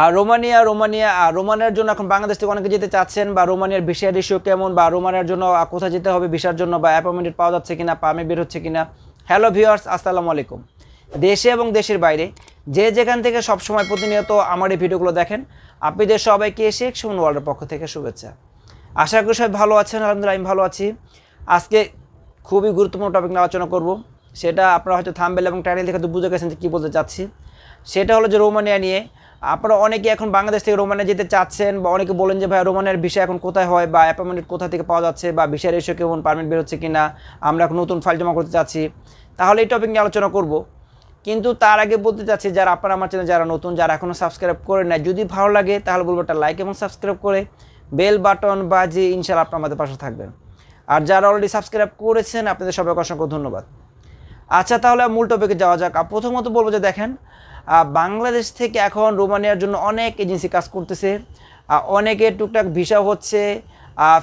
আর Romania Romania রোমানিয়ার জন্য এখন বাংলাদেশ থেকে অনেকে যেতে চাচ্ছেন, বা রোমানিয়ার ভিসা রেশিও কেমন, বা রোমানিয়ার জন্য কোথায় যেতে হবে ভিসার জন্য, বা অ্যাপয়েন্টমেন্ট পাওয়া যাচ্ছে কিনা পামে বের হচ্ছে কিনা। হ্যালো ভিউয়ার্স আসসালামু আলাইকুম। দেশে এবং দেশের বাইরে যে যেখান থেকে সবসময় প্রতিনিয়ত আমার এই ভিডিওগুলো দেখেন, আপনাদের সবাইকে শেখ সুমন ওয়ার্ল্ডের পক্ষ থেকে শুভেচ্ছা। আশা করি সবাই ভালো আছেন, আলহামদুলিল্লাহ আমি ভালো আছি। আজকে খুবই গুরুত্বপূর্ণ টপিক নিয়ে আলোচনা করব। সেটা আপনারা হয়তো থাম্বেল এবং টাইটেল দেখে তো বুঝে গেছেন যে কী বলতে চাচ্ছি। সেটা হলো যে রোমানিয়া নিয়ে আপনারা অনেকে এখন বাংলাদেশ থেকে রোমানিয়া যেতে চাচ্ছেন বা অনেকে বলেন যে, ভাই, রোমানের বিষয় এখন কোথায় হয় বা অ্যাপয়েন্টমেন্ট কোথা থেকে পাওয়া যাচ্ছে বা বিষয়ের এসে কেমন পারমিট বেরোচ্ছে কি না আমরা এখন নতুন ফাইল জমা করতে চাচ্ছি? তাহলে এই টপিক নিয়ে আলোচনা করব। কিন্তু তার আগে বলতে চাচ্ছি, যারা আপনারা আমার চ্যানেল যারা নতুন, যারা এখনও সাবস্ক্রাইব করে নেয় যদি ভালো লাগে তাহলে বলব একটা লাইক এবং সাবস্ক্রাইব করে বেল বাটন বাজিয়ে ইনশাল্লাহ আপনার আমাদের পাশে থাকবেন। আর যারা অলরেডি সাবস্ক্রাইব করেছেন, আপনাদের সবাইকে অসংখ্য ধন্যবাদ। আচ্ছা তাহলে মূল টপিকে যাওয়া যাক। প্রথমত বলব যে, দেখেন বাংলাদেশ থেকে এখন রোমানিয়ার জন্য অনেক এজেন্সি কাজ করতেছে অনেকে টুকটাক ভিসা হচ্ছে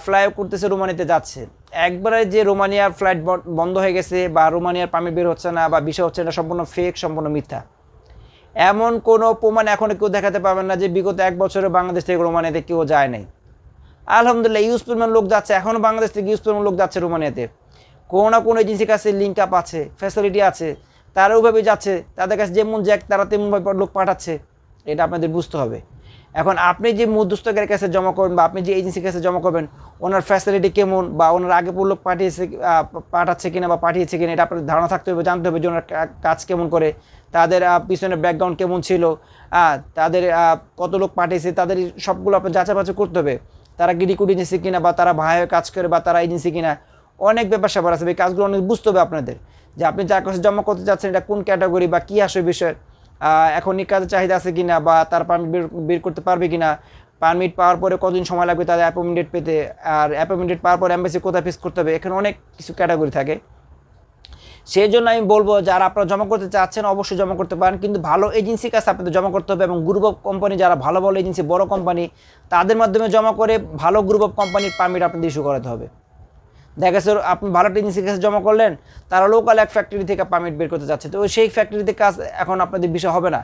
ফ্লাই করতেছে রোমানিতে যাচ্ছে। একবারে যে রোমানিয়ার ফ্লাইট বন্ধ হয়ে গেছে বা রোমানিয়ার পারমিট বের হচ্ছে না বা ভিসা হচ্ছে না, সম্পূর্ণ ফেক সম্পূর্ণ মিথ্যা। এমন কোনো প্রমাণ এখন কেউ দেখাতে পারবেন না যে বিগত এক বছরে বাংলাদেশ থেকে রোমানিয়াতে কেউ যায় নাই। আলহামদুলিল্লাহ ইউজ পরিমাণ লোক যাচ্ছে এখনও বাংলাদেশ থেকে ইউজ পরিমাণ লোক যাচ্ছে রোমানিয়াতে। কোনো না কোনো এজেন্সির কাছে লিঙ্ক আপ আছে ফ্যাসিলিটি আছে তারা ওইভাবে যাচ্ছে, তাদের কাছে যেমন জ্যাক তারা তেমনভাবে লোক পাঠাচ্ছে। এটা আপনাদের বুঝতে হবে। এখন আপনি যে মধ্যস্থকের কাছে জমা করবেন বা আপনি যে এজেন্সির কাছে জমা করবেন, ওনার ফ্যাসিলিটি কেমন বা ওনার আগে লোক পাঠিয়েছে পাঠাচ্ছে কিনা বা পাঠিয়েছে কিনা, এটা আপনার ধারণা থাকতে হবে, জানতে হবে যে ওনার কাজ কেমন করে। তাদের পিছনে ব্যাকগ্রাউন্ড কেমন ছিল তাদের কত লোক পাঠিয়েছে, তাদের সবগুলো আপনার যাচাই বাছাই করতে হবে। তারা কি রিকুড এজেন্সি কিনা বা তারা ভাই হয়ে কাজ করে বা তারা এজেন্সি কিনা। অনেক ব্যাপার স্যাপার আছে এই কাজগুলো অনেক বুঝতে হবে আপনাদের। যে আপনি যার কাছে জমা করতে যাচ্ছেন এটা কোন ক্যাটাগরি বা কী আসে বিষয় আহ, এখন এই কাজের চাহিদা আছে কিনা বা তার পারমিট বের করতে পারবে কিনা পারমিট পাওয়ার পরে কতদিন সময় লাগবে তাদের অ্যাপয়েন্টমেন্ট ডেট পেতে আর অ্যাপয়েন্টমেন্ট ডেট পাওয়ার পরে অ্যাম্বাসি কোথায় ফেস করতে হবে এখানে অনেক কিছু ক্যাটাগরি থাকে। সেই জন্য আমি বলব যারা আপনারা জমা করতে চাচ্ছেন অবশ্যই জমা করতে পারেন কিন্তু ভালো এজেন্সির কাছে আপনাদের জমা করতে হবে এবং গ্রুপ অফ কোম্পানি যারা ভালো ভালো এজেন্সি বড় কোম্পানি তাদের মাধ্যমে জমা করে ভালো গ্রুপ অফ কোম্পানির পারমিট আপনাদের ইস্যু করাতে হবে। দেখা গেছে আপনি ভালো একটা এজেন্সির কাছে জমা করলেন, তারা লোকাল এক ফ্যাক্টরি থেকে পারমিট বের করতে যাচ্ছে তো সেই ফ্যাক্টরিতে কাজ এখন আপনাদের বিষয় হবে না।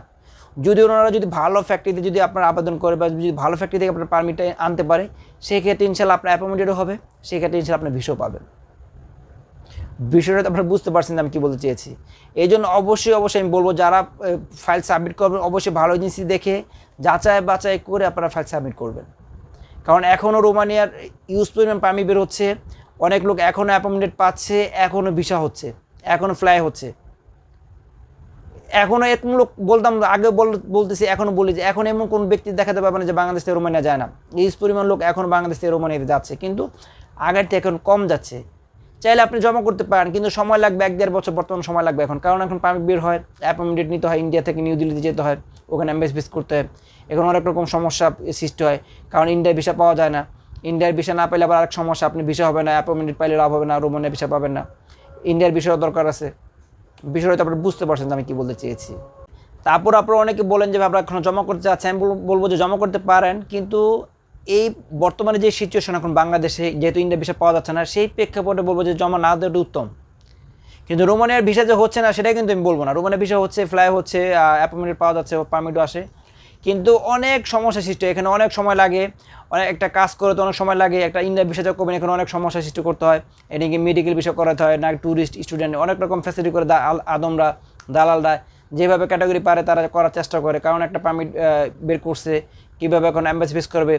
যদি ওনারা যদি ভালো ফ্যাক্টরিতে যদি আপনার আবেদন করে বা যদি ভালো ফ্যাক্টরি থেকে আপনার পারমিটটা আনতে পারে সেই ক্ষেত্রে ইনশাল্লাহ আপনার অ্যাপয়েন্টমেন্টও হবে, সেক্ষেত্রে ইনশাল্লাহ আপনি ভিসাও পাবেন। বিষয়টা তো আপনারা বুঝতে পারছেন আমি কী বলতে চেয়েছি। এই জন্য অবশ্যই অবশ্যই আমি বলব, যারা ফাইল সাবমিট করবেন, অবশ্যই ভালো এজেন্সি দেখে, যাচাই বাছাই করে আপনারা ফাইল সাবমিট করবেন। কারণ এখনও রোমানিয়ার ইউজ পরিমাণ পামি বের হচ্ছে অনেক লোক এখনও অ্যাপয়েন্টমেন্ট পাচ্ছে এখনও ভিসা হচ্ছে এখনও ফ্লাই হচ্ছে। এখনও এরকম লোক বলতাম, আগে বল- বলতেছি এখনও বলি যে, এখন এমন কোন ব্যক্তি দেখাতে পারবে না যে বাংলাদেশ থেকে রোমানিয়া যায় না। ইউজ পরিমাণ লোক এখন বাংলাদেশ থেকে যাচ্ছে, কিন্তু আগের থেকে এখন কম যাচ্ছে। চাইলে আপনি জমা করতে পারেন, কিন্তু সময় লাগবে এক দেড় বছর, বর্তমান সময় লাগবে এখন। কারণ এখন পারমিট বের হয় অ্যাপয়েন্টমেন্ট নিতে হয় ইন্ডিয়া থেকে নিউ দিল্লিতে যেতে হয়, ওখানে অ্যাম্বাস ফিস করতে হয়। এখন অনেক রকম সমস্যা সৃষ্টি হয়, কারণ ইন্ডিয়ার ভিসা পাওয়া যায় না। ইন্ডিয়ার ভিসা না পাইলে আবার আরেক সমস্যা, আপনি ভিসা হবে না অ্যাপয়েন্টমেন্ট পাইলে লাভ হবে না রোমানিয়া ভিসা পাবেন না। ইন্ডিয়ার বিষয়ও দরকার আছে। বিষয়টা আপনি বুঝতে পারছেন যে আমি কী বলতে চেয়েছি। তারপর আপনারা অনেকে বলেন যে আপনারা এখন জমা করতে চাচ্ছেন। আমি বল- বলব যে, জমা করতে পারেন, কিন্তু এই বর্তমানে যে সিচুয়েশন এখন বাংলাদেশে, যেহেতু ইন্ডিয়া ভিসা পাওয়া যাচ্ছে না, সেই প্রেক্ষাপটে বলব যে, জমা না দেওয়াটা উত্তম। কিন্তু রোমানিয়ার ভিসা যে হচ্ছে না, সেটাই কিন্তু আমি বলব না। রোমানিয়ার ভিসা হচ্ছে ফ্লাই হচ্ছে অ্যাপয়েন্টমেন্ট পাওয়া যাচ্ছে পারমিটও আসে। কিন্তু অনেক সমস্যা সৃষ্টি এখানে অনেক সময় লাগে। অনেক একটা কাজ করে তো অনেক সময় লাগে। একটা ইন্ডিয়া যখন করবেন এখানে অনেক সমস্যা সৃষ্টি করতে হয়। এদিকে মেডিকেল বিষয় করাতে হয় না ট্যুরিস্ট স্টুডেন্ট অনেক রকম ফ্যাসিলিটি করে আদমরা দালালরা যেভাবে ক্যাটাগরি পারে তারা করার চেষ্টা করে। কারণ একটা পারমিট বের করছে, কীভাবে এখন অ্যাম্বাসি ফেস করবে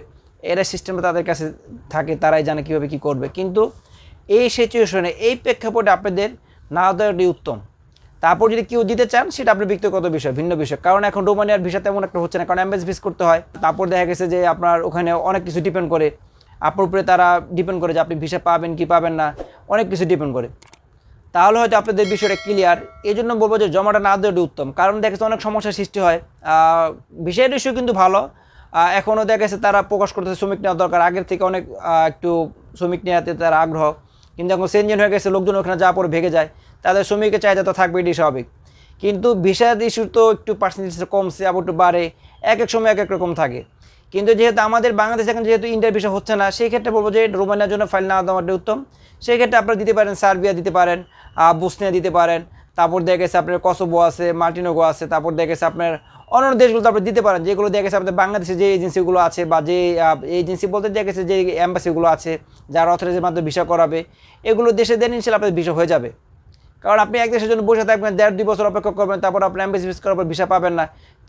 এরা সিস্টেমটা তাদের কাছে থাকে, তারাই জানে কীভাবে কী করবে। কিন্তু এই সিচুয়েশনে এই প্রেক্ষাপটে আপনাদের না দেওয়াটাই উত্তম। তারপর যদি কেউ দিতে চান, সেটা আপনার ব্যক্তিগত বিষয়, ভিন্ন বিষয়। কারণ এখন রোমানিয়ার ভিসা তেমন একটা হচ্ছে না, কারণ অ্যাম্বাস ভিস করতে হয়। তারপর দেখা গেছে যে আপনার ওখানে অনেক কিছু ডিপেন্ড করে। আপনার উপরে তারা ডিপেন্ড করে যে আপনি ভিসা পাবেন কি পাবেন না, অনেক কিছু ডিপেন্ড করে। তাহলে হয়তো আপনাদের বিষয়টা ক্লিয়ার এই জন্য বলব যে জমাটা না দেওয়াটা উত্তম। কারণ দেখা যাচ্ছে অনেক সমস্যার সৃষ্টি হয়। বিষয়ের ইস্যু কিন্তু ভালো। এখনও দেখা গেছে তারা প্রকাশ করতেছে শ্রমিক নেওয়া দরকার। আগের থেকে অনেক একটু শ্রমিক নেওয়াতে তারা আগ্রহ। কিন্তু এখন সেনজেন হয়ে গেছে, লোকজন ওখানে যাওয়ার পরে ভেঙে যায়। তাদের শ্রমিকের চাহিদা তো থাকবে এটি স্বাভাবিক। কিন্তু ভিসার ইস্যু তো একটু পার্সেন্টেজ কমছে, আবার একটু বাড়ে, এক এক সময় এক এক রকম থাকে। কিন্তু যেহেতু আমাদের বাংলাদেশ এখন যেহেতু ইন্ডিয়ার ভিসা হচ্ছে না, সেই ক্ষেত্রে বলব যে রোমানিয়ার জন্য ফাইল না দেওয়াটা উত্তম। সেই ক্ষেত্রে আপনারা দিতে পারেন, সার্বিয়া দিতে পারেন বসনিয়া দিতে পারেন তারপর দেখা গেছে আপনার কসোবো আছে, মার্টিনোগো আছে, তারপর দেখা গেছে আপনার অন্য দেশগুলো তারপর দিতে পারেন, যেগুলো দেখা গেছে আপনাদের বাংলাদেশে যে এজেন্সিগুলো আছে বা যে এজেন্সি বলতে দেখা গেছে যে অ্যাম্বাসিগুলো আছে, যারা অথরাইজের মাধ্যমে ভিসা করাবে, এগুলো দেশে দেন ইনশাল্লাহ আপনাদের ভিসা হয়ে যাবে। কারণ আপনি এক দেশের জন্য বসে থাকবেন, দেড় দুই বছর অপেক্ষা করবেন, তারপর আপনি অ্যাম্বাসি ভিস করার পর ভিসা পাবেন না,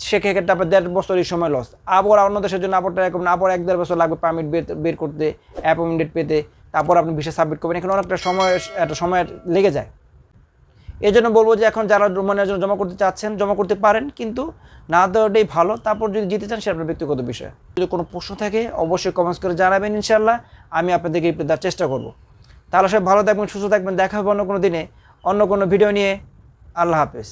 সেক্ষেত্রে আপনার দেড় বছরই সময় লস আবার অন্য দেশের জন্য আবার ট্রাই করবেন, আবার এক দেড় বছর লাগবে পারমিট বের করতে অ্যাপয়েন্টমেন্ট পেতে, তারপর আপনি ভিসা সাবমিট করবেন, এখানে অনেকটা সময়, একটা সময় লেগে যায়। এই জন্য বলব যে এখন যারা মনের জন্য জমা করতে চাচ্ছেন, জমা করতে পারেন, কিন্তু না দেওয়াটাই ভালো। তারপর যদি জিতে চান সে আপনার ব্যক্তিগত বিষয়। যদি কোনো প্রশ্ন থাকে, অবশ্যই কমেন্টস করে জানাবেন ইনশাল্লাহ আমি আপনাদেরকে রিপ্লাই দেওয়ার চেষ্টা করব। তাহলে সব ভালো থাকবেন, সুস্থ থাকবেন। দেখা হবে অন্য কোনো দিনে অন্য কোনো ভিডিও নিয়ে। আল্লাহ হাফেজ।